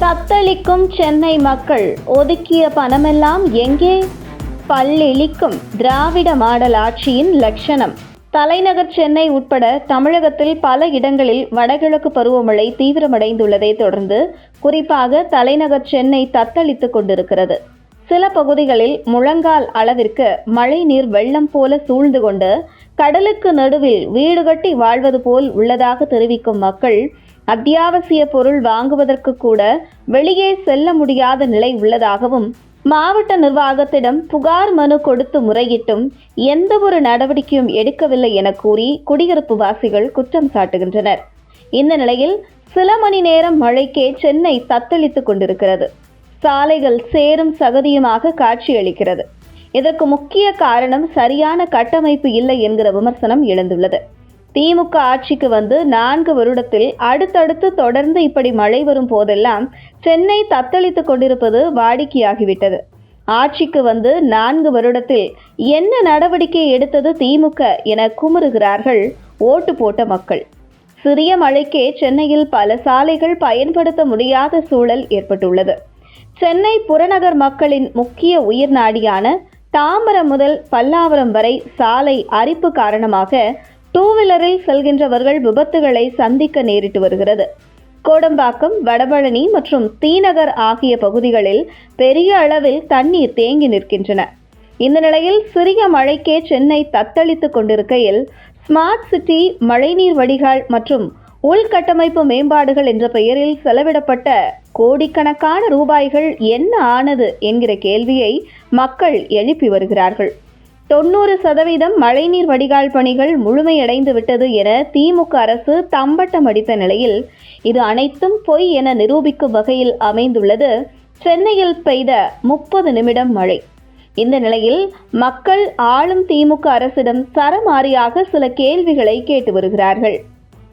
தத்தளிக்கும் சென்னை மக்கள். ஒதுக்கிய பணமெல்லாம் எங்கே? பல்லிழிக்கும் திராவிட மாடல் ஆட்சியின் லட்சணம். தலைநகர் சென்னை உட்பட தமிழகத்தில் பல இடங்களில் வடகிழக்கு பருவமழை தீவிரமடைந்துள்ளதை தொடர்ந்து குறிப்பாக தலைநகர் சென்னை தத்தளித்துக் கொண்டிருக்கிறது. சில பகுதிகளில் முழங்கால் அளவிற்கு மழை நீர் வெள்ளம் போல சூழ்ந்து கொண்டு கடலுக்கு நடுவில் வீடு கட்டி வாழ்வது போல் உள்ளதாக தெரிவிக்கும் மக்கள் அத்தியாவசிய பொருள் வாங்குவதற்கு கூட வெளியே செல்ல முடியாத நிலை உள்ளதாகவும் மாவட்ட நிர்வாகத்திடம் புகார் மனு கொடுத்து முறையிட்டும் எந்த ஒரு நடவடிக்கையும் எடுக்கவில்லை என கூறி குடியிருப்பு வாசிகள் குற்றம் சாட்டுகின்றனர். இந்த நிலையில் சில மணி நேரம் மழைக்கே சென்னை தத்தளித்துக் கொண்டிருக்கிறது. சாலைகள் சேரும் சகதியுமாக காட்சியளிக்கிறது. இதற்கு முக்கிய காரணம் சரியான கட்டமைப்பு இல்லை என்கிற விமர்சனம் எழுந்துள்ளது. திமுக ஆட்சிக்கு வந்து நான்கு வருடத்தில் அடுத்தடுத்து தொடர்ந்து இப்படி மழை வரும் போதெல்லாம் சென்னை தத்தளித்துக் கொண்டிருப்பது வாடிக்கையாகிவிட்டது. ஆட்சிக்கு வந்து நான்கு வருடத்தில் என்ன நடவடிக்கை எடுத்தது திமுக என குமுறுகிறார்கள் ஓட்டு போட்ட மக்கள். சிறிய மழைக்கே சென்னையில் பல சாலைகள் பயன்படுத்த முடியாத சூழல் ஏற்பட்டுள்ளது. சென்னை புறநகர் மக்களின் முக்கிய உயிர் நாடியான தாம்பரம் முதல் பல்லாவரம் வரை சாலை அரிப்பு காரணமாக டூ வீலரில் செல்கின்றவர்கள் விபத்துகளை சந்திக்க நேரிட்டு வருகிறது. கோடம்பாக்கம் வடபழனி மற்றும் தீநகர் ஆகிய பகுதிகளில் பெரிய அளவில் தண்ணீர் தேங்கி நிற்கின்றன. இந்த நிலையில் சிறிய மழைக்கே சென்னை தத்தளித்துக் கொண்டிருக்கையில் ஸ்மார்ட் சிட்டி மழைநீர் வடிகால் மற்றும் உள்கட்டமைப்பு மேம்பாடுகள் என்ற பெயரில் செலவிடப்பட்ட கோடிக்கணக்கான ரூபாய்கள் என்ன ஆனது என்கிற கேள்வியை மக்கள் எழுப்பி வருகிறார்கள். தொண்ணூறு சதவீதம் மழைநீர் வடிகால் பணிகள் முழுமையடைந்து விட்டது என திமுக அரசு தம்பட்டம் அடித்த நிலையில் இது அனைத்தும் பொய் என நிரூபிக்கும் வகையில் அமைந்துள்ளது. சென்னையில் பெய்த முப்பது நிமிடம் மழை. இந்த நிலையில் மக்கள் ஆளும் திமுக அரசிடம் சரமாரியாக சில கேள்விகளை கேட்டு வருகிறார்கள்.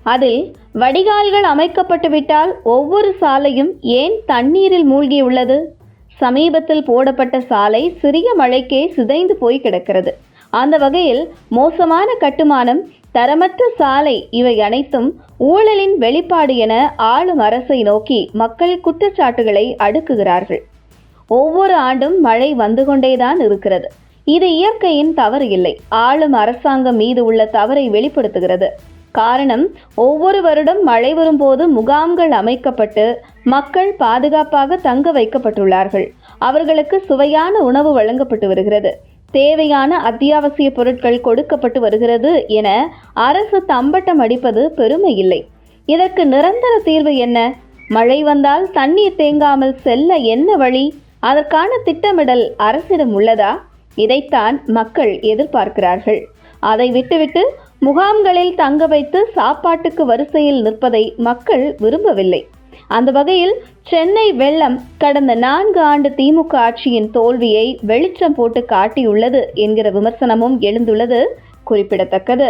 அதில் வடிகால்கள் அமைக்கப்பட்டுவிட்டால் ஒவ்வொரு சாலையும் ஏன் தண்ணீரில் மூழ்கியுள்ளது? சமீபத்தில் போடப்பட்ட சாலை சிறிய மழைக்கே சிதைந்து போய் கிடக்கிறது. அந்த வகையில் மோசமான கட்டுமானம் தரமற்ற சாலை இவை அனைத்தும் ஊழலின் வெளிப்பாடு என ஆளும் அரசை நோக்கி மக்கள் குற்றச்சாட்டுகளை அடுக்குகிறார்கள். ஒவ்வொரு ஆண்டும் மழை வந்து கொண்டேதான் இருக்கிறது. இது இயற்கையின் தவறு இல்லை. ஆளும் அரசாங்கம் மீது உள்ள தவறை வெளிப்படுத்துகிறது. காரணம் ஒவ்வொரு வருடம் மழை வரும்போது முகாம்கள் அமைக்கப்பட்டு மக்கள் பாதுகாப்பாக தங்க வைக்கப்பட்டுள்ளார்கள். அவர்களுக்கு சுவையான உணவு வழங்கப்பட்டு வருகிறது. தேவையான அத்தியாவசிய பொருட்கள் கொடுக்கப்பட்டு வருகிறது என அரசு தம்பட்டம் அடிப்பது பெருமை இல்லை. இதற்கு நிரந்தர தீர்வு என்ன? மழை வந்தால் தண்ணீர் தேங்காமல் செல்ல என்ன வழி? அதற்கான திட்டமிடல் அரசிடம் உள்ளதா? இதைத்தான் மக்கள் எதிர்பார்க்கிறார்கள். அதை விட்டுவிட்டு முகாம்களில் தங்க வைத்து சாப்பாட்டுக்கு வரிசையில் நிற்பதை மக்கள் விரும்பவில்லை. அந்த வகையில் சென்னை வெள்ளம் கடந்த நான்கு ஆண்டு திமுக ஆட்சியின் தோல்வியை வெளிச்சம் போட்டு காட்டியுள்ளது என்கிற விமர்சனமும் எழுந்துள்ளது குறிப்பிடத்தக்கது.